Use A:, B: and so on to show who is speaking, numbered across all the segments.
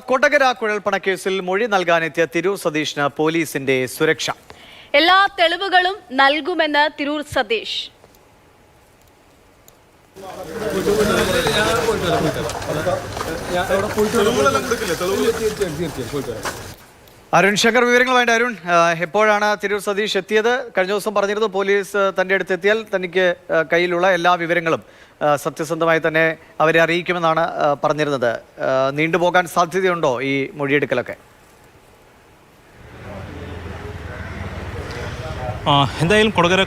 A: കൊടകര കുഴൽപ്പണക്കേസിൽ മൊഴി നൽകാനെത്തിയ തിരൂർ സതീഷിന് പോലീസിന്റെ സുരക്ഷ.
B: എല്ലാ തെളിവുകളും നൽകുമെന്ന് തിരൂർ സതീഷ്
A: അരുൺ ശങ്കർ വിവരങ്ങളുമായിട്ട് അരുൺ. എപ്പോഴാണ് തിരൂർ സതീഷ് എത്തിയത്? കഴിഞ്ഞ ദിവസം പറഞ്ഞിരുന്നു പോലീസ് തന്റെ അടുത്ത് എത്തിയാൽ തനിക്ക് കയ്യിലുള്ള എല്ലാ വിവരങ്ങളും സത്യസന്ധമായി തന്നെ അവരെ അറിയിക്കുമെന്നാണ് പറഞ്ഞിരുന്നത്. നീണ്ടുപോകാൻ സാധ്യതയുണ്ടോ ഈ മൊഴിയെടുക്കലൊക്കെ?
C: എന്തായാലും കൊടകര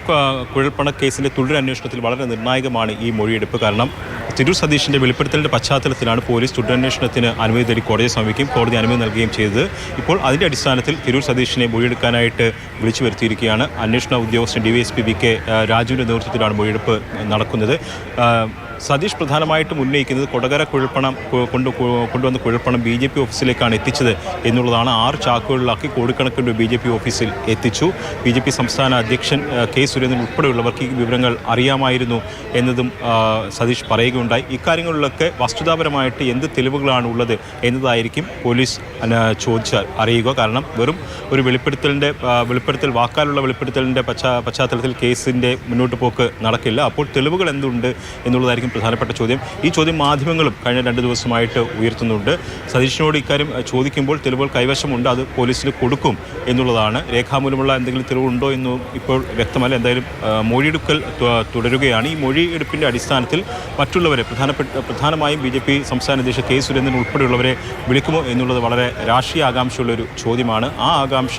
C: കുഴൽപ്പണ കേസിന്റെ തുടരന്വേഷണത്തിൽ വളരെ നിർണായകമാണ് ഈ മൊഴിയെടുപ്പ് കാരണം. തിരൂർ സതീഷിന്റെ വെളിപ്പെടുത്തലിന്റെ പശ്ചാത്തലത്തിലാണ് പോലീസ് തുടരന്വേഷണത്തിന് അനുമതി തേടി കോടതിയെ സമീപിക്കുകയും കോടതി അനുമതി നൽകുകയും ചെയ്തത്. ഇപ്പോൾ അതിന്റെ അടിസ്ഥാനത്തിൽ തിരൂർ സതീഷിനെ മൊഴിയെടുക്കാനായിട്ട് വിളിച്ചു വരുത്തിയിരിക്കുകയാണ്. അന്വേഷണ ഉദ്യോഗസ്ഥൻ D V S P V K രാജുവിന്റെ നേതൃത്വത്തിലാണ് മൊഴിയെടുപ്പ് നടക്കുന്നത്. സതീഷ് പ്രധാനമായിട്ടും ഉന്നയിക്കുന്നത് കൊടകര കുഴൽപ്പണം കൊണ്ട് കൊണ്ടുവന്ന കുഴൽപ്പണം ബി ജെ പി ഓഫീസിലേക്കാണ് എത്തിച്ചത് എന്നുള്ളതാണ് ആറ് ചാക്കുകളിലാക്കി കോടിക്കണക്കിന് ബി ജെ പി ഓഫീസിൽ എത്തിച്ചു. ബി ജെ പി സംസ്ഥാന അധ്യക്ഷൻ കെ സുരേന്ദ്രൻ ഉൾപ്പെടെയുള്ളവർക്ക് ഈ വിവരങ്ങൾ അറിയാമായിരുന്നു എന്നതും സതീഷ് പറയുകയുണ്ടായി. ഇക്കാര്യങ്ങളിലൊക്കെ വസ്തുതാപരമായിട്ട് എന്ത് തെളിവുകളാണ് ഉള്ളത് എന്നതായിരിക്കും പോലീസ് ചോദിച്ചാൽ അറിയുക. കാരണം വെറും ഒരു വെളിപ്പെടുത്തലിന്റെ വെളിപ്പെടുത്തൽ വാക്കാലുള്ള വെളിപ്പെടുത്തലിന്റെ പശ്ചാ പശ്ചാത്തലത്തിൽ കേസിന്റെ മുന്നോട്ട് പോക്ക് നടക്കില്ല. അപ്പോൾ തെളിവുകൾ എന്തുണ്ട് എന്നുള്ളതായിരിക്കും പ്രധാനപ്പെട്ട ചോദ്യം. ഈ ചോദ്യം മാധ്യമങ്ങളും കഴിഞ്ഞ രണ്ട് ദിവസമായിട്ട് ഉയർത്തുന്നുണ്ട്. സതീഷിനോട് ഇക്കാര്യം ചോദിക്കുമ്പോൾ തെളിവുകൾ കൈവശമുണ്ട്. അത് പോലീസിന് കൊടുക്കും എന്നുള്ളതാണ്. രേഖാമൂലമുള്ള എന്തെങ്കിലും തെളിവുണ്ടോ എന്ന് ഇപ്പോൾ വ്യക്തമല്ല. എന്തായാലും മൊഴിയെടുക്കൽ തുടരുകയാണ്. ഈ മൊഴിയെടുപ്പിന്റെ അടിസ്ഥാനത്തിൽ മറ്റുള്ളവരെ പ്രധാനപ്പെട്ട പ്രധാനമായും ബി ജെ പി സംസ്ഥാന അധ്യക്ഷ കെ സുരേന്ദ്രൻ ഉൾപ്പെടെയുള്ളവരെ വിളിക്കുമോ എന്നുള്ളത് വളരെ രാഷ്ട്രീയ ആകാംക്ഷയുള്ള ഒരു ചോദ്യമാണ്. ആ ആകാംക്ഷ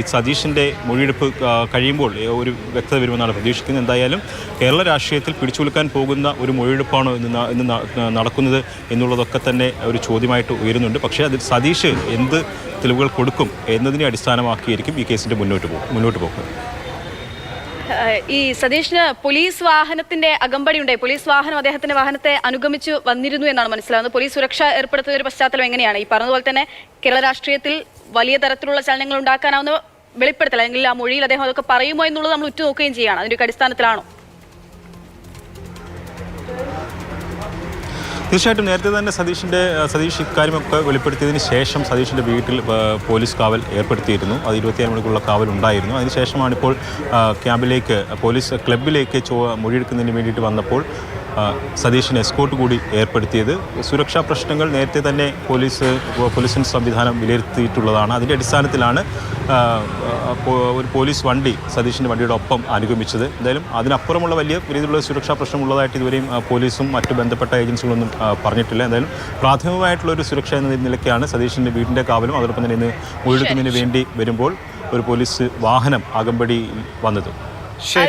C: ഈ സതീഷിന്റെ മൊഴിയെടുപ്പ് കഴിയുമ്പോൾ ഒരു വ്യക്തത വരുമെന്നാണ് പ്രതീക്ഷിക്കുന്നത്. എന്തായാലും കേരള രാഷ്ട്രീയത്തിൽ പിടിച്ചുകൊടുക്കാൻ പോകുന്ന ഒരു മൊഴിയെടുപ്പാണോ ഇന്ന് ഇന്ന് നടക്കുന്നത് എന്നുള്ളതൊക്കെ തന്നെ ഒരു ചോദ്യമായിട്ട് ഉയരുന്നുണ്ട്. പക്ഷേ അതിൽ സതീഷ് എന്ത് തെളിവുകൾ കൊടുക്കും എന്നതിനെ അടിസ്ഥാനമാക്കിയായിരിക്കും ഈ കേസിന്റെ മുന്നോട്ട് പോകും മുന്നോട്ട് പോകുന്നത്
B: ഈ സതീഷിന് പോലീസ് വാഹനത്തിന്റെ അകമ്പടി ഉണ്ടായി. പോലീസ് വാഹനം അദ്ദേഹത്തിന്റെ വാഹനത്തെ അനുഗമിച്ചു വന്നിരുന്നു എന്നാണ് മനസ്സിലാകുന്നത്. പോലീസ് സുരക്ഷ ഏർപ്പെടുത്തിയ ഒരു പശ്ചാത്തലം എങ്ങനെയാണ്? ഈ പറഞ്ഞതുപോലെ തന്നെ കേരള രാഷ്ട്രീയത്തിൽ വലിയ തരത്തിലുള്ള ചലനങ്ങൾ ഉണ്ടാക്കാനാവുന്ന വെളിപ്പെടുത്തൽ അല്ലെങ്കിൽ ആ മൊഴിയിൽ അദ്ദേഹം അതൊക്കെ പറയുമോ എന്നുള്ളത് നമ്മൾ ഉറ്റുനോക്കുകയും അതിന്റെ ഒരു അടിസ്ഥാനത്തിലാണോ?
C: തീർച്ചയായിട്ടും നേരത്തെ തന്നെ സതീഷിന്റെ സതീഷ് ഇക്കാര്യമൊക്കെ വെളിപ്പെടുത്തിയതിന് ശേഷം സതീഷിന്റെ വീട്ടിൽ പോലീസ് കാവൽ ഏർപ്പെടുത്തിയിരുന്നു. അത് ഇരുപത്തിയാറ് മണിക്കുള്ള കാവൽ ഉണ്ടായിരുന്നു. അതിനുശേഷമാണ് ഇപ്പോൾ ക്യാമ്പിലേക്ക് പോലീസ് ക്ലബിലേക്ക് ചോ മൊഴിയെടുക്കുന്നതിന് വേണ്ടിയിട്ട് വന്നപ്പോൾ സതീഷിന് എസ്കോർട്ട് കൂടി ഏർപ്പെടുത്തിയത്. സുരക്ഷാ പ്രശ്നങ്ങൾ നേരത്തെ തന്നെ പോലീസ് പോലീസിന്റെ സംവിധാനം വിലയിരുത്തിയിട്ടുള്ളതാണ്. അതിന്റെ അടിസ്ഥാനത്തിലാണ് ഒരു പോലീസ് വണ്ടി സതീഷിന്റെ വണ്ടിയുടെ ഒപ്പം അനുഗമിച്ചത്. എന്തായാലും അതിനപ്പുറമുള്ള വലിയ രീതിയിലുള്ള സുരക്ഷാ പ്രശ്നമുള്ളതായിട്ട് ഇതുവരെയും പോലീസും മറ്റു ബന്ധപ്പെട്ട ഏജൻസികളൊന്നും പറഞ്ഞിട്ടില്ല. എന്തായാലും പ്രാഥമികമായിട്ടുള്ള ഒരു സുരക്ഷ എന്ന നിലയ്ക്കാണ് സതീഷിന്റെ വീടിന്റെ കാവലും. അതോടൊപ്പം തന്നെ ഇന്ന് മൊഴിയെടുക്കുന്നതിന് വേണ്ടി വരുമ്പോൾ ഒരു പോലീസ് വാഹനം അകമ്പടി വന്നത്.
A: ശരി.